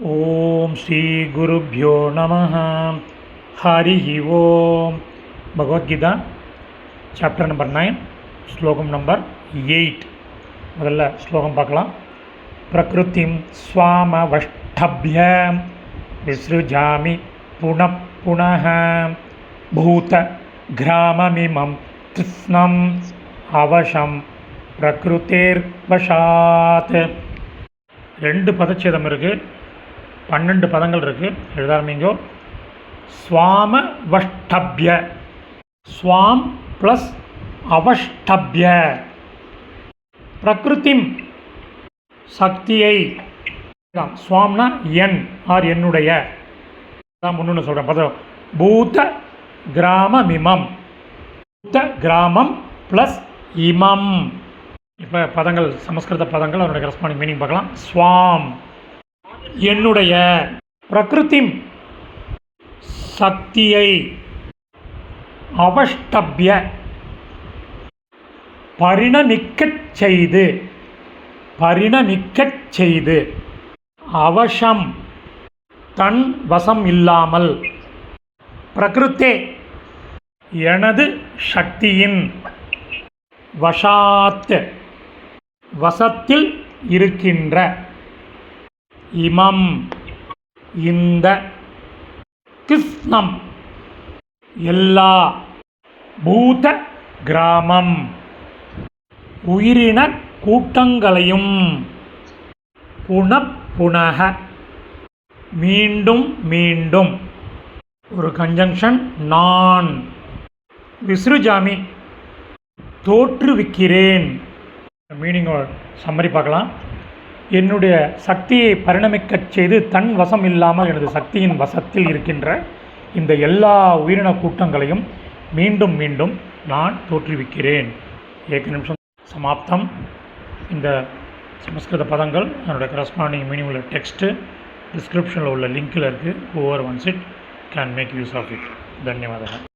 ஓம் ஸ்ரீ குருப்பியோ நம ஹரி ஓம் பகவத்கீதா சாப்டர் நம்பர் நைன் ஸ்லோகம் நம்பர் எயிட் முதல்ல ஸ்லோகம் பார்க்கலாம். பிரகிருதிம் ஸ்வாமவஷ்டபிய விசிருஜாமி புனப்புனः பூத கிராமமிமம் கிருஷ்ணம் அவசம் பிரகிருதேர்வசாத் ரெண்டு பதச்சேதம் இருக்குது பன்னெண்டு பதங்கள் இருக்குது எழுத ஆரம்பிங்கோ சுவாம வஷ்டபிய. ஸ்வாம் ப்ளஸ் அவஷ்டபிய. பிரகிருதிம் சக்தியை. சுவாம்னா என் ஆர் என்னுடைய. அதான் ஒன்று ஒன்று சொல்கிறேன் பதம். பூத கிராமமிமம். பூத்த கிராமம் ப்ளஸ் இமம். இப்போ பதங்கள் சமஸ்கிருத பதங்கள் அவருடைய கரஸ்பாண்டிங் மீனிங் பார்க்கலாம். ஸ்வாம் என்னுடைய பிரகிருதிம் சக்தியை அவஷ்டபிய பரிணமிக்கச் செய்து பரிணமிக்கச் செய்து அவசம் தன் வசம் இல்லாமல் பிரகிருத்தே எனது சக்தியின் வசாத் வசத்தில் இருக்கின்ற இமம் இந்த கிருஷ்ணம் எல்லா பூத கிராமம் உயிரின கூட்டங்களையும் புனப்புனக மீண்டும் மீண்டும். ஒரு கன்ஜங்ஷன் நான். விஸ்ருஜாமி தோற்றுவிக்கிறேன். மீனிங் சம்மரி பார்க்கலாம். என்னுடைய சக்தியை பரிணமிக்கச் செய்து தன் வசம் இல்லாமல் எனது சக்தியின் வசத்தில் இருக்கின்ற இந்த எல்லா உயிரின கூட்டங்களையும் மீண்டும் மீண்டும் நான் தோற்றுவிக்கிறேன். ஏக நிமிஷம் சமாப்தம். இந்த சமஸ்கிருத பதங்கள் அதனுடைய கரஸ்பாண்டிங் மீனிங் உள்ள டெக்ஸ்ட்டு டிஸ்கிரிப்ஷனில் உள்ள லிங்கில் இருக்குது over once it can make use of it தன்யவாதங்கள்.